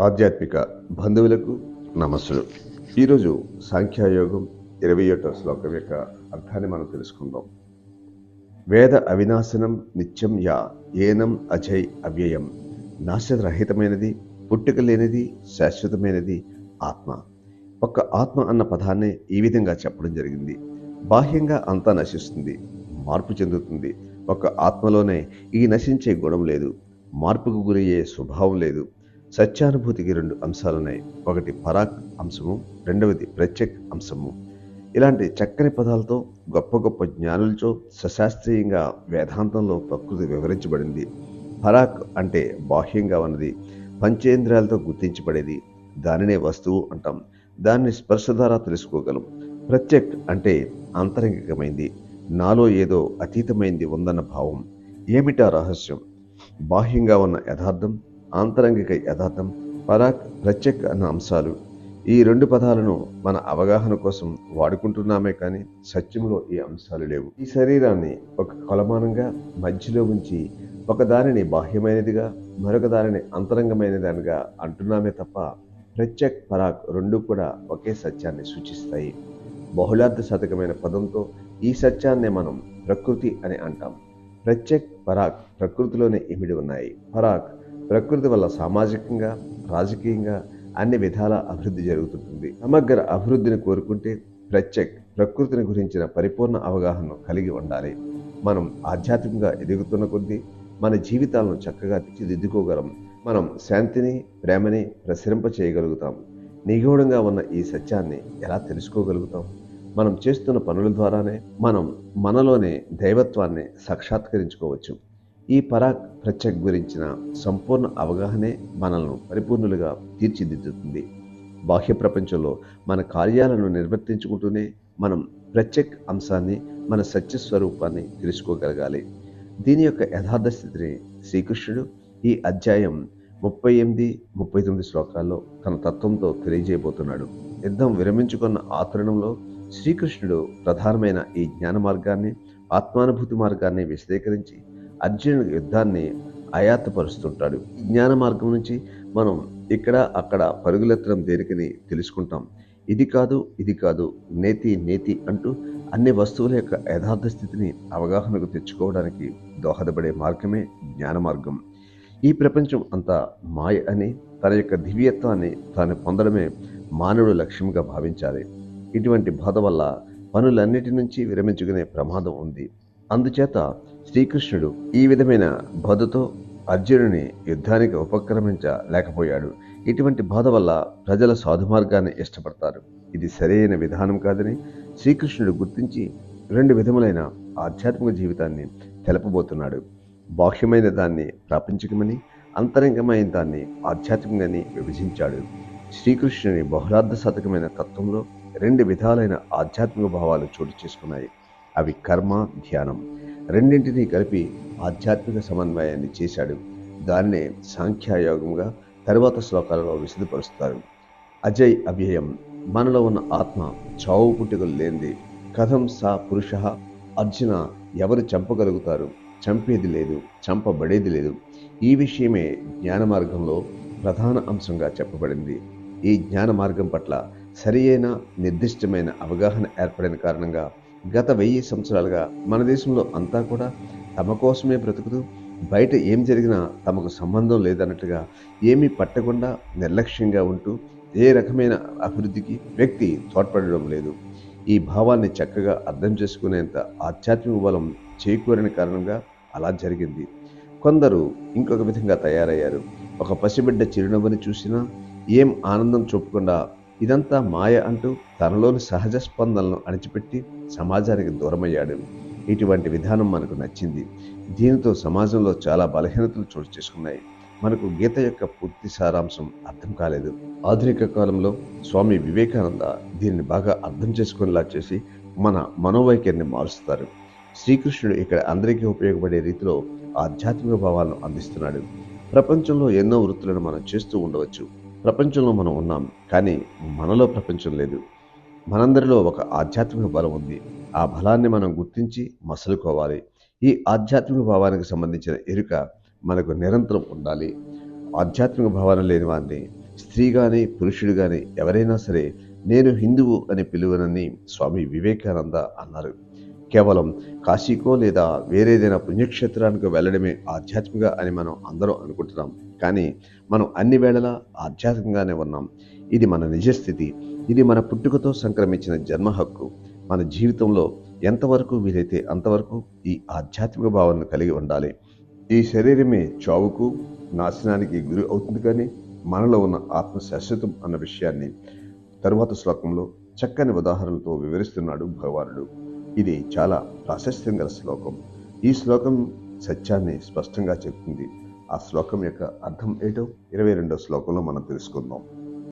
ఆధ్యాత్మిక బంధువులకు నమస్సులు. ఈరోజు సాంఖ్యాయోగం ఇరవై ఒకటో శ్లోకం యొక్క అర్థాన్ని మనం తెలుసుకుందాం. వేద అవినాశనం నిత్యం యా ఏనం అజయ్ అవ్యయం. నాశరహితమైనది పుట్టుక లేనిది శాశ్వతమైనది ఆత్మ. ఒక్క ఆత్మ అన్న పదాన్ని ఈ విధంగా చెప్పడం జరిగింది. బాహ్యంగా అంతా నశిస్తుంది మార్పు చెందుతుంది. ఒక ఆత్మలోనే ఈ నశించే గుణం లేదు మార్పుకు గురయ్యే స్వభావం లేదు. సత్యానుభూతికి రెండు అంశాలున్నాయి. ఒకటి పరాక్ అంశము రెండవది ప్రత్యక్ అంశము. ఇలాంటి చక్కని పదాలతో గొప్ప గొప్ప జ్ఞానులతో సశాస్త్రీయంగా వేదాంతంలో ప్రకృతి వివరించబడింది. పరాక్ అంటే బాహ్యంగా ఉన్నది పంచేంద్రియాలతో గుర్తించబడేది. దానినే వస్తువు అంటాం. దాన్ని స్పర్శ ద్వారా తెలుసుకోగలం. ప్రత్యక్ అంటే అంతరంగికమైంది నాలో ఏదో అతీతమైంది ఉందన్న భావం. ఏమిటా రహస్యం? బాహ్యంగా ఉన్న యథార్థం? ఆంతరంగిక యథార్థం పరాక్ ప్రత్యక్ అన్న అంశాలు. ఈ రెండు పదాలను మన అవగాహన కోసం వాడుకుంటున్నామే కానీ సత్యంలో ఈ అంశాలు లేవు. ఈ శరీరాన్ని ఒక కొలమానంగా మధ్యలో ఉంచి ఒక దానిని బాహ్యమైనదిగా మరొక దానిని అంతరంగమైనదానిగా అంటున్నామే తప్ప ప్రత్యక్ పరాక్ రెండు కూడా ఒకే సత్యాన్ని సూచిస్తాయి. బహుళార్థ శతకమైన పదంతో ఈ సత్యాన్నే మనం ప్రకృతి అని అంటాం. ప్రత్యక్ పరాక్ ప్రకృతిలోనే ఇమిడి ఉన్నాయి. పరాక్ ప్రకృతి వల్ల సామాజికంగా రాజకీయంగా అన్ని విధాల అభివృద్ధి జరుగుతుంటుంది. సమగ్ర అభివృద్ధిని కోరుకుంటే ప్రత్యక్ ప్రకృతిని గురించిన పరిపూర్ణ అవగాహన కలిగి ఉండాలి. మనం ఆధ్యాత్మికంగా ఎదుగుతున్న కొద్దీ మన జీవితాలను చక్కగా తీర్చిదిద్దుకోగలం. మనం శాంతిని ప్రేమని ప్రసరింప చేయగలుగుతాం. నిగూఢంగా ఉన్న ఈ సత్యాన్ని ఎలా తెలుసుకోగలుగుతాం? మనం చేస్తున్న పనుల ద్వారానే మనం మనలోనే దైవత్వాన్ని సాక్షాత్కరించుకోవచ్చు. ఈ పరాక్ ప్రత్యక్ గురించిన సంపూర్ణ అవగాహనే మనల్ని పరిపూర్ణులుగా తీర్చిదిద్దుతుంది. బాహ్య ప్రపంచంలో మన కార్యాలను నిర్వర్తించుకుంటూనే మనం ప్రత్యక్ అంశాన్ని మన సత్యస్వరూపాన్ని తెలుసుకోగలగాలి. దీని యొక్క యథార్థ స్థితిని శ్రీకృష్ణుడు ఈ అధ్యాయం ముప్పై ఎనిమిది ముప్పై తొమ్మిది శ్లోకాల్లో తన తత్వంతో తెలియజేయబోతున్నాడు. యుద్ధం విరమించుకున్న ఆ తరుణంలో శ్రీకృష్ణుడు ప్రధానమైన ఈ జ్ఞాన మార్గాన్ని ఆత్మానుభూతి మార్గాన్ని విశదీకరించి అర్జునుడి యుద్ధాన్ని ఆయాతపరుస్తుంటాడు. జ్ఞాన మార్గం నుంచి మనం ఇక్కడ అక్కడ పరుగులెత్తడం దేనికని తెలుసుకుంటాం. ఇది కాదు ఇది కాదు నేతి నేతి అంటూ అన్ని వస్తువుల యొక్క యథార్థ స్థితిని అవగాహనకు తెచ్చుకోవడానికి దోహదపడే మార్గమే జ్ఞాన మార్గం. ఈ ప్రపంచం అంతా మాయ అని తన యొక్క దివ్యత్వాన్ని తాను పొందడమే మానవుడు లక్ష్యంగా భావించాలి. ఇటువంటి బాధ వల్ల పనులన్నిటి నుంచి విరమించుకునే ప్రమాదం ఉంది. అందుచేత శ్రీకృష్ణుడు ఈ విధమైన బాధతో అర్జునుని యుద్ధానికి ఉపక్రమించలేకపోయాడు. ఇటువంటి బాధ వల్ల ప్రజల సాధుమార్గాన్ని ఇష్టపడతారు. ఇది సరైన విధానం కాదని శ్రీకృష్ణుడు గుర్తించి రెండు విధములైన ఆధ్యాత్మిక జీవితాన్ని తెలపబోతున్నాడు. బాహ్యమైన దాన్ని ప్రాపంచికమని అంతరంగమైన దాన్ని ఆధ్యాత్మికమని విభజించాడు. శ్రీకృష్ణుని బహుళార్థ శతకమైన తత్వంలో రెండు విధాలైన ఆధ్యాత్మిక భావాలు చోటు చేసుకున్నాయి. అవి కర్మ ధ్యానం. రెండింటినీ కలిపి ఆధ్యాత్మిక సమన్వయాన్ని చేశాడు. దాన్నే సాంఖ్యాయోగంగా తరువాత శ్లోకాలలో విశదపరుస్తారు. అజయ్ అవ్యయం. మనలో ఉన్న ఆత్మ చావు పుట్టుకలు లేనిది. కథం సా పురుష. అర్జున ఎవరు చంపగలుగుతారు? చంపేది లేదు. చంపబడేది లేదు. ఈ విషయమే జ్ఞాన మార్గంలో ప్రధాన అంశంగా చెప్పబడింది. ఈ జ్ఞాన మార్గం పట్ల సరియైన నిర్దిష్టమైన అవగాహన ఏర్పడిన కారణంగా గత వెయ్యి సంవత్సరాలుగా మన దేశంలో అంతా కూడా తమ కోసమే బ్రతుకుతూ బయట ఏం జరిగినా తమకు సంబంధం లేదన్నట్టుగా ఏమీ పట్టకుండా నిర్లక్ష్యంగా ఉంటూ ఏ రకమైన అభివృద్ధికి వ్యక్తి తోడ్పడడం లేదు. ఈ భావాన్ని చక్కగా అర్థం చేసుకునేంత ఆధ్యాత్మిక బలం చేకూరని కారణంగా అలా జరిగింది. కొందరు ఇంకొక విధంగా తయారయ్యారు. ఒక పసిబిడ్డ చిరునవ్వుని చూసినా ఏం ఆనందం చూపకుండా ఇదంతా మాయ అంటూ తనలోని సహజ స్పందనలను అణిచిపెట్టి సమాజానికి దూరమయ్యాడు. ఇటువంటి విధానం మనకు నచ్చింది. దీనితో సమాజంలో చాలా బలహీనతలు చోటు చేసుకున్నాయి. మనకు గీత యొక్క పూర్తి సారాంశం అర్థం కాలేదు. ఆధునిక కాలంలో స్వామి వివేకానంద దీనిని బాగా అర్థం చేసుకునేలా చేసి మన మనోవైఖరిని మారుస్తారు. శ్రీకృష్ణుడు ఇక్కడ అందరికీ ఉపయోగపడే రీతిలో ఆధ్యాత్మిక భావాలను అందిస్తున్నాడు. ప్రపంచంలో ఎన్నో వృత్తులను మనం చేస్తూ ఉండవచ్చు. ప్రపంచంలో మనం ఉన్నాం కానీ మనలో ప్రపంచం లేదు. మనందరిలో ఒక ఆధ్యాత్మిక బలం ఉంది. ఆ బలాన్ని మనం గుర్తించి మసలుకోవాలి. ఈ ఆధ్యాత్మిక భావానికి సంబంధించిన ఎరుక మనకు నిరంతరం ఉండాలి. ఆధ్యాత్మిక భావన లేని వారిని స్త్రీ కానీ పురుషుడు కానీ ఎవరైనా సరే నేను హిందువు అని పిలువనని స్వామి వివేకానంద అన్నారు. కేవలం కాశీకో లేదా వేరేదైనా పుణ్యక్షేత్రానికి వెళ్ళడమే ఆధ్యాత్మిక అని మనం అందరం అనుకుంటున్నాం. కానీ మనం అన్ని వేళలా ఆధ్యాత్మికంగానే ఉన్నాం. ఇది మన నిజస్థితి. ఇది మన పుట్టుకతో సంక్రమించిన జన్మ హక్కు. మన జీవితంలో ఎంతవరకు వీలైతే అంతవరకు ఈ ఆధ్యాత్మిక భావనను కలిగి ఉండాలి. ఈ శరీరమే చావుకు నాశనానికి గురి అవుతుంది కానీ మనలో ఉన్న ఆత్మ శాశ్వతం అన్న విషయాన్ని తరువాత శ్లోకంలో చక్కని ఉదాహరణలతో వివరిస్తున్నాడు భగవానుడు. ఇది చాలా ప్రాశస్త్యం గల శ్లోకం. ఈ శ్లోకం సత్యాన్ని స్పష్టంగా చెప్తుంది. ఆ శ్లోకం యొక్క అర్థం ఏటో? ఇరవై రెండో శ్లోకంలో మనం తెలుసుకుందాం.